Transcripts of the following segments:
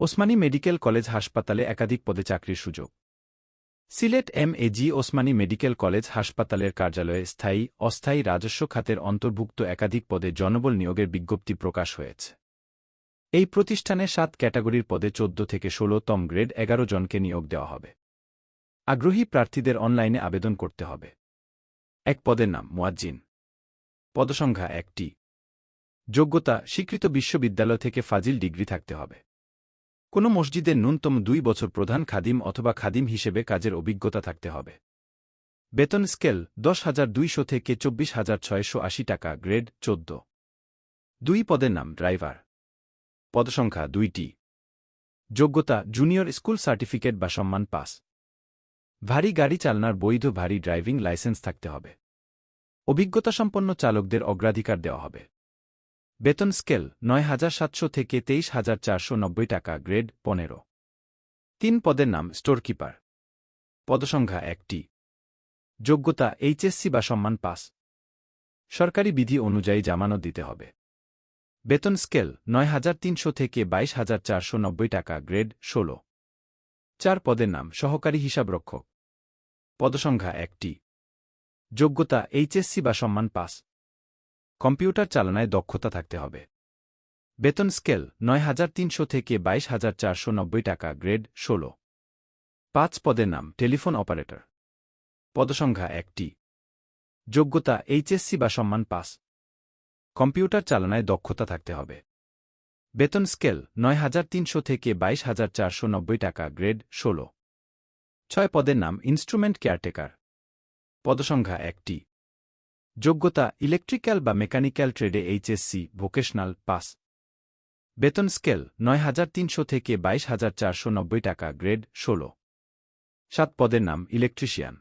Osmani medical college হাসপাতালে একাধিক পদে চাকরির সুযোগ। Sylhet M A G Osmani medical college হাসপাতালের কার্যালয়ে স্থায়ী, অস্থায়ী রাজস্ব খাতের অন্তর্ভুক্ত একাধিক পদে জনবল নিয়োগের বিজ্ঞপ্তি প্রকাশ হয়েছে। এই প্রতিষ্ঠানে সাত ক্যাটাগরির পদে চোদ্দ থেকে ষোলো তম গ্রেড এগারো জনকে নিয়োগ দেওয়া হবে। আগ্রহী প্রার্থীদের অনলাইনে আবেদন করতে হবে। এক পদের নাম মুয়াজ্জিন। পদসংখ্যা একটি। যোগ্যতা, স্বীকৃত বিশ্ববিদ্যালয় থেকে ফাজিল ডিগ্রি থাকতে হবে। কোনো মসজিদের ন্যূনতম দুই বছর প্রধান খাদিম অথবা খাদিম হিসেবে কাজের অভিজ্ঞতা থাকতে হবে। বেতন স্কেল দশ হাজার দুইশো থেকে চব্বিশ হাজার ছয়শো আশি টাকা, গ্রেড চোদ্দ। দুই পদের নাম, ড্রাইভার। পদসংখ্যা দুইটি। যোগ্যতা, জুনিয়র স্কুল সার্টিফিকেট বা সম্মান পাস। ভারী গাড়ি চালনার বৈধ ভারী ড্রাইভিং লাইসেন্স থাকতে হবে। অভিজ্ঞতাসম্পন্ন চালকদের অগ্রাধিকার দেওয়া হবে। বেতন স্কেল নয় হাজার সাতশো থেকে তেইশ হাজার চারশো নব্বই টাকা, গ্রেড পনেরো। তিন পদের নাম স্টোরকিপার। পদসংখ্যা একটি। যোগ্যতা এইচএসসি বা সম্মান পাস। সরকারি বিধি অনুযায়ী জামানত দিতে হবে। বেতন স্কেল নয় হাজার তিনশো থেকে বাইশ হাজার চারশো নব্বই টাকা, গ্রেড ষোলো। চার পদের নাম সহকারী হিসাবরক্ষক পদসংখ্যা একটি। যোগ্যতা এইচএসসি বা সম্মান পাস। কম্পিউটার চালনায় দক্ষতা থাকতে হবে। বেতন স্কেল নয় হাজার তিনশো থেকে বাইশ হাজার চারশো নব্বই টাকা, গ্রেড ষোলো। পাঁচ পদের নাম, টেলিফোন অপারেটর। পদসংখ্যা একটি। যোগ্যতা এইচএসসি বা সম্মান পাস। কম্পিউটার চালনায় দক্ষতা থাকতে হবে। বেতন স্কেল নয় হাজার তিনশো থেকে বাইশ হাজার চারশো নব্বই টাকা, গ্রেড ষোলো। ছয় পদের নাম, ইনস্ট্রুমেন্ট কেয়ারটেকার। পদসংখ্যা একটি। যোগ্যতা ইলেকট্রিক্যাল বা মেকানিক্যাল ট্রেডে এইচএসসি, ভোকেশনাল, পাস। বেতন স্কেল নয় হাজার তিনশো থেকে বাইশ হাজার চারশো নব্বই টাকা, গ্রেড ষোলো। সাত পদের নাম ইলেকট্রিশিয়ান।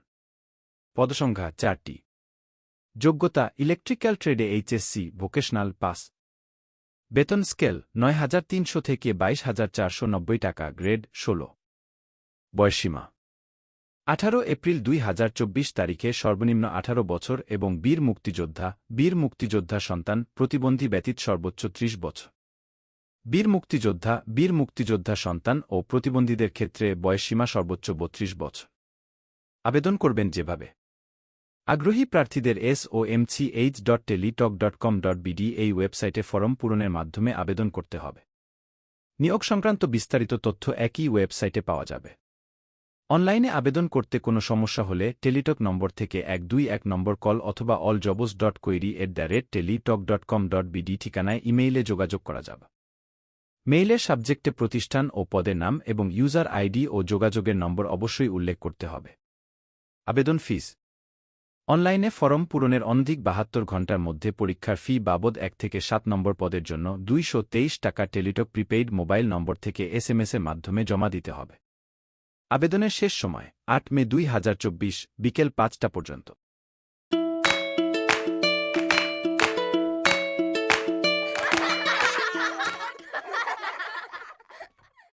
পদসংখ্যা চারটি। যোগ্যতা ইলেকট্রিক্যাল ট্রেডে এইচএসসি, ভোকেশনাল, পাস। বেতন স্কেল নয় হাজার তিনশো থেকে বাইশ হাজার চারশো নব্বই টাকা, গ্রেড ষোলো। বয়সীমা আঠারো এপ্রিল দুই হাজার চব্বিশ তারিখে সর্বনিম্ন আঠারো বছর এবং বীর মুক্তিযোদ্ধা বীর মুক্তিযোদ্ধা সন্তান প্রতিবন্ধী ব্যতীত সর্বোচ্চ ত্রিশ বছর। বীর মুক্তিযোদ্ধা বীর মুক্তিযোদ্ধা সন্তান ও প্রতিবন্ধীদের ক্ষেত্রে বয়সসীমা সর্বোচ্চ বত্রিশ বছর। আবেদন করবেন যেভাবে। আগ্রহী প্রার্থীদের S O H dot Teletalk dot com dot BD এই ওয়েবসাইটে ফরম পূরণের মাধ্যমে আবেদন করতে হবে। নিয়োগ সংক্রান্ত বিস্তারিত তথ্য একই ওয়েবসাইটে পাওয়া যাবে। অনলাইনে আবেদন করতে কোনো সমস্যা হলে টেলিটক নম্বর থেকে এক দুই এক নম্বর কল অথবা all jobs dot query at the rate Teletalk dot com dot BD ঠিকানায় ইমেইলে যোগাযোগ করা যাবে। মেইলের সাবজেক্টে প্রতিষ্ঠান ও পদের নাম এবং ইউজার আইডি ও যোগাযোগের নম্বর অবশ্যই উল্লেখ করতে হবে। আবেদন ফিস। অনলাইনে ফরম পূরণের অনধিক বাহাত্তর ঘণ্টার মধ্যে পরীক্ষার ফি বাবদ এক থেকে সাত নম্বর পদের জন্য দুইশ তেইশ টাকা টেলিটক প্রিপেইড মোবাইল নম্বর থেকে এসএমএসের মাধ্যমে জমা দিতে হবে। আবেদনের শেষ সময় আট মে দুই হাজার চব্বিশ বিকেল পাঁচটা পর্যন্ত।